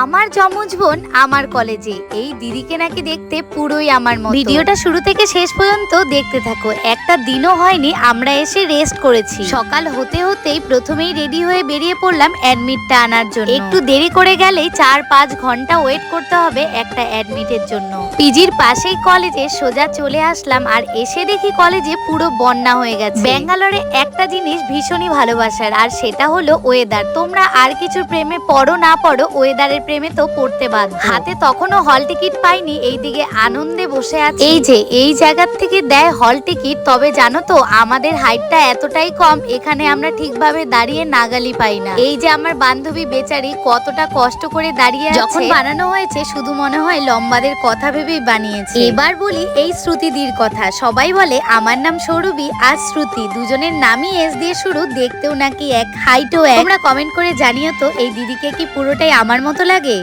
আমার যমজ বোন আমার কলেজে। এই দিদিকে নাকি দেখতে পুরোই আমার মতো। ভিডিওটা শুরু থেকে শেষ পর্যন্ত দেখতে থাকো। একটা দিনও হয়নি আমরা এসে রেস্ট করেছি। সকাল হতে হতেই প্রথমেই রেডি হয়ে বেরিয়ে পড়লাম অ্যাডমিটটা আনার জন্য। একটু দেরি করে গেলেই চার পাঁচ ঘণ্টা ওয়েট করতে হবে একটা অ্যাডমিটের জন্য। পিজির পাশেই কলেজে সোজা চলে আসলাম আর এসে দেখি কলেজে পুরো বন্যা হয়ে গেছে। ব্যাঙ্গালোরে একটা জিনিস ভীষণই ভালোবাসার আর সেটা হলো ওয়েদার তোমরা আর কিছু প্রেমে পড়ো না পড়ো ওয়েদারের প্রেমে তো পড়তে বাধ্য। হাতে তখনও হল টিকিট পাইনি এইদিকে আনন্দে বসে আছে। এই যে এই জায়গার থেকে দেয় হল টিকিট তবে জানো তো আমাদের হাইটটা এতটাই কম এখানে আমরা ঠিকভাবে দাঁড়িয়ে নাগালি পাই না। এই যে আমার বান্ধবী বেচারি কতটা কষ্ট করে দাঁড়িয়ে যখন বানানো হয়েছে শুধু মনে হয় লম্বাদের কথা ভেবেই বানিয়েছে। এবার বলি এই শ্রুতিদির কথা। সবাই বলে আমার নাম সৌরভী আর শ্রুতি দুজনের নামই এস দিয়ে শুরু দেখতেও নাকি এক হাইটও এক। তোমরা কমেন্ট করে জানিও তো এই দিদিকে কি পুরোটাই আমার মতো লাগে